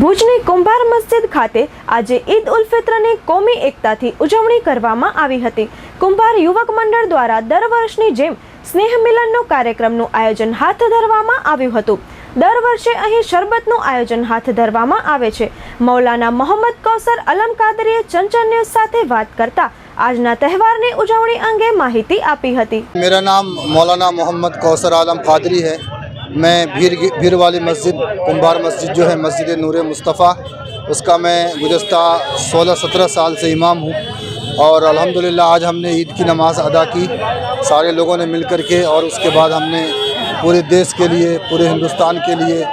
ભુજની કુંભાર મસ્જિદ ખાતે આજે ઈદ ઉલ ફિત્રની કોમી એકતાથી ઉજવણી કરવામાં આવી હતી. કુંભાર યુવક મંડળ દ્વારા દર વર્ષની જેમ સ્નેહ મિલનનો કાર્યક્રમનું આયોજન હાથ ધરવામાં આવ્યું હતું. દર વર્ષે અહીં શરબતનું આયોજન હાથ ધરવામાં આવે છે. મૌલાના મોહમ્મદ કૌસર અલમ કાદરીએ ચંચન ન્યૂઝ સાથે વાત કરતા આજના તહેવારની ઉજવણી અંગે માહિતી આપી હતી. મેરા નામ મૌલાના મોહમ્મદ કૌસર આલમ કાદરી હૈ. میں بھیر بھیر والی مسجد کمبار مسجد جو ہے، مسجد نور مصطفیٰ، اس کا میں گزشتہ سولہ سترہ سال سے امام ہوں اور الحمدللہ آج ہم نے عید کی نماز ادا کی۔ سارے لوگوں نے مل کر کے اور اس کے بعد ہم نے پورے دیش کے لیے، پورے ہندوستان کے لیے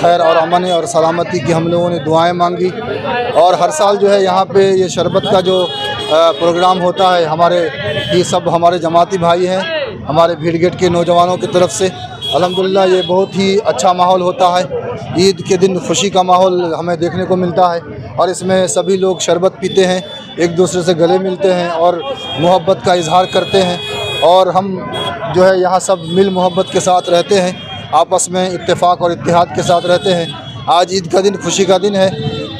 خیر اور امن اور سلامتی کی ہم لوگوں نے دعائیں مانگی۔ اور ہر سال جو ہے، یہاں پہ یہ شربت کا جو پروگرام ہوتا ہے، ہمارے یہ سب ہمارے جماعتی بھائی ہیں، ہمارے بھیڑ گیٹ کے نوجوانوں کی طرف سے۔ الحمدللہ یہ بہت ہی اچھا ماحول ہوتا ہے۔ عید کے دن خوشی کا ماحول ہمیں دیکھنے کو ملتا ہے اور اس میں سبھی لوگ شربت پیتے ہیں، ایک دوسرے سے گلے ملتے ہیں اور محبت کا اظہار کرتے ہیں۔ اور ہم جو ہے یہاں سب مل محبت کے ساتھ رہتے ہیں۔ آپس میں اتفاق اور اتحاد کے ساتھ رہتے ہیں۔ آج عید کا دن خوشی کا دن ہے۔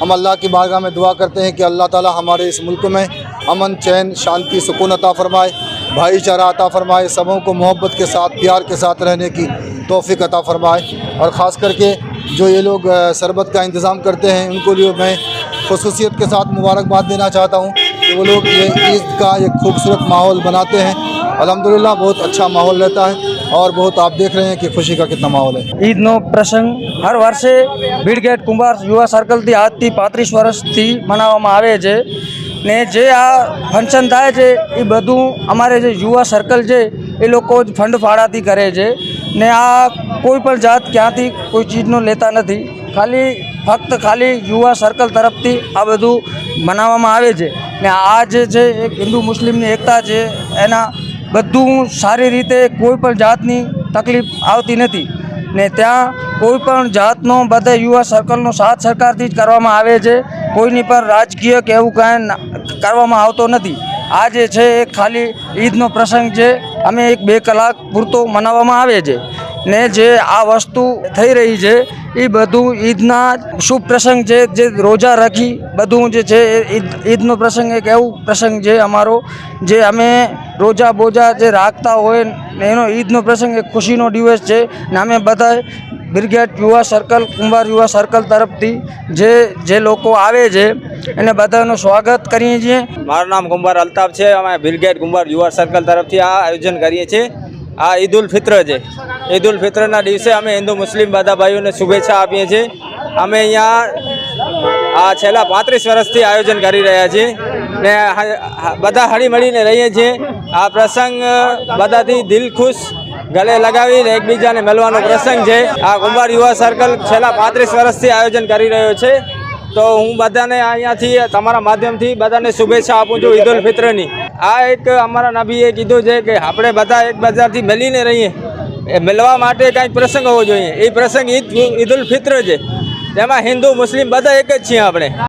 ہم اللہ کی بارگاہ میں دعا کرتے ہیں کہ اللہ تعالی ہمارے اس ملک میں امن، چین، شانتی، سکون عطا فرمائے، بھائی چارہ عطا فرمائے، سبوں کو محبت کے ساتھ، پیار کے ساتھ رہنے کی توفیق عطا فرمائے۔ اور خاص کر کے جو یہ لوگ شربت کا انتظام کرتے ہیں، ان کو لیے میں خصوصیت کے ساتھ مبارکباد دینا چاہتا ہوں کہ وہ لوگ یہ عید کا ایک خوبصورت ماحول بناتے ہیں۔ الحمدللہ، بہت اچھا ماحول رہتا ہے۔ और बहुत आप देख रहे हैं कि खुशी का कितना माहौल है ઈદનો પ્રસંગ હર વર્ષે ભીડગેટ કુંભાર યુવા સર્કલથી આજથી પાંત્રીસ વર્ષથી મનાવવામાં આવે છે ને જે આ ફંક્શન થાય છે એ બધું અમારે જે યુવા સર્કલ છે એ લોકો જ ફંડ ફાળાથી કરે છે ને આ કોઈ પણ જાત ક્યાંથી કોઈ ચીજનો લેતા નથી ખાલી ફક્ત ખાલી યુવા સર્કલ તરફથી આ બધું મનાવવામાં આવે છે ને આ જે છે એક હિન્દુ મુસ્લિમની એકતા છે એના બધું સારી રીતે કોઈ પણ જાતની તકલીફ આવતી નથી. ને ત્યાં કોઈ પણ જાતનો બધા યુવા સર્કલનો સાથ સરકારથી જ કરવામાં આવે છે. કોઈની પર રાજકીય કે એવું કાંઈ કરવામાં આવતો નથી. આ જે છે એ ખાલી ઈદનો પ્રસંગ છે. અમે એક બે કલાક પૂરતો મનાવવામાં આવે છે. ને જે આ વસ્તુ થઈ રહી છે એ બધું ઈદના શુભ પ્રસંગ છે, જે રોજા રાખી બધું જે છે ઈદ, ઈદનો પ્રસંગ એક એવું પ્રસંગ છે અમારો, જે અમે રોજા બોજા જે રાખતા હોય એનો ઈદનો પ્રસંગ એક ખુશીનો દિવસ છે ને અમે બધા બ્રિગેડ યુવા સર્કલ, કુંભાર યુવા સર્કલ તરફથી જે જે લોકો આવે છે, એને બધાનું સ્વાગત કરીએ છીએ. મારું નામ કુંભાર અલ્તાફ છે, અમે બ્રિગેડ કુંભાર યુવા સર્કલ તરફથી આ આયોજન કરીએ છીએ. આ ઈદ ઉલ ફિત્ર છે. ઈદ ઉલ ફિત્રના દિવસે અમે હિન્દુ મુસ્લિમ બધા ભાઈઓને શુભેચ્છા આપીએ છીએ. અમે અહીંયા આ છેલ્લા પાંત્રીસ વર્ષથી આયોજન કરી રહ્યા છીએ ને બધા હળી મળીને રહીએ છીએ. આ પ્રસંગ બધાથી દિલ ખુશ, ગળે લગાવીને એકબીજાને મળવાનો પ્રસંગ છે. આ કુંભાર યુવા સર્કલ છેલ્લા પાંત્રીસ વર્ષથી આયોજન કરી રહ્યો છે. તો હું બધાને અહીંયાથી, તમારા માધ્યમથી બધાને શુભેચ્છા આપું છું ઈદ ઉલ ફિત્રની. આ એક અમારા નબીએ કીધું છે કે આપણે બધા એક બજારથી મળીને રહીએ. એ મળવા માટે કાંઈક પ્રસંગ હોવો જોઈએ. એ પ્રસંગ ઈદ ઈદ ઉલ ફિત્ર છે. તેમાં હિન્દુ, મુસ્લિમ બધા એક જ છીએ આપણે.